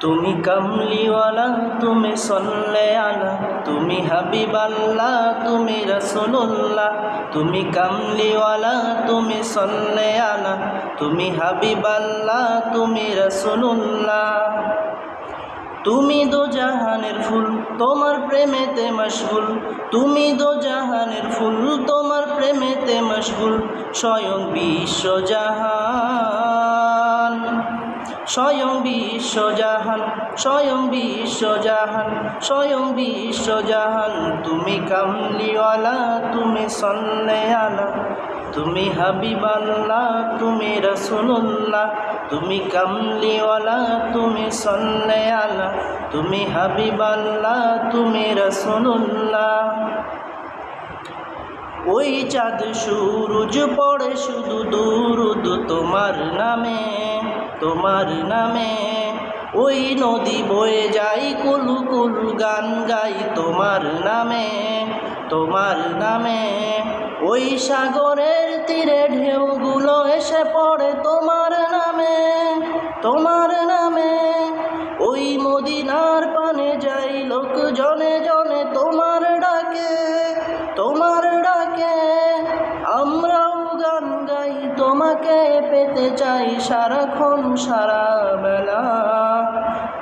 তুমি কামলিওয়ালা তুমি সল্লে আলা তুমি হাবিবাল্লা তুমি রসুল্লাহ তুমি কামলিওয়ালা তুমি সল্লে আলা তুমি হাবিবাল্লা তুমি রসুল্লাহ তুমি দো জাহানের ফুল, তোমার প্রেমেতে মশগুল। তুমি দো জাহানের ফুল, তোমার প্রেমেতে মশগুল। স্বয়ং বিশ্ব জাহান। স্বয়ং বিশ্ব জাহান স্বয়ং বিশ্ব জাহান স্বয়ং বিশ্ব জাহান তুমি কামলিওয়ালা, তুমি সন্নে আলা তুমি হাবিবাল্লা তুমি রসুল্লাহ তুমি কামলিওয়ালা, তুমি সন্নে আলা তুমি হাবিবাল্লা তুমি রসুল্লাহ ওই চাঁদ সূরজ পড়ে শুধু দুরুদ তোমার নামে। তোমার নামে। ওই নদী বয়ে যাই কুলু কুলু গান গাই তোমার নামে তোমার নামে। ওই সাগরের তীরে ঢেউগুলো এসে পড়ে তোমার তোমাকে পেতে চাই সারাক্ষণ সারা বেলা।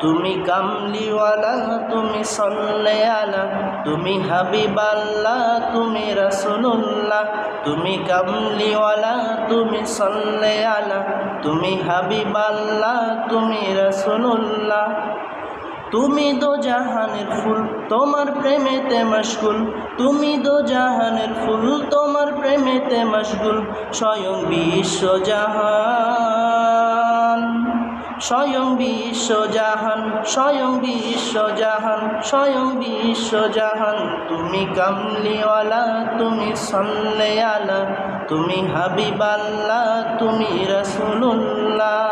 তুমি কামলিওয়ালা তুমি সল্লে আলা তুমি হাবিবাল্লাহ তুমি রসুল্লাহ তুমি কামলিওয়ালা তুমি সল্লে আলা তুমি হাবিবাল্লাহ তুমি রসুল্লাহ তুমি দো জাহানের ফুল, তোমার প্রেমেতে মশগুল। তুমি দো জাহানের ফুল, তোমার প্রেমেতে মশগুল। স্বয়ং বিশ্ব জাহান, স্বয়ং বিশ্ব জাহান, স্বয়ং বিশ্ব জাহান, স্বয়ং বিশ্ব জাহান। তুমি কামলিওয়ালা, তুমি আলা তুমি হাবিবাল্লাহ, তুমি রসুল্লাহ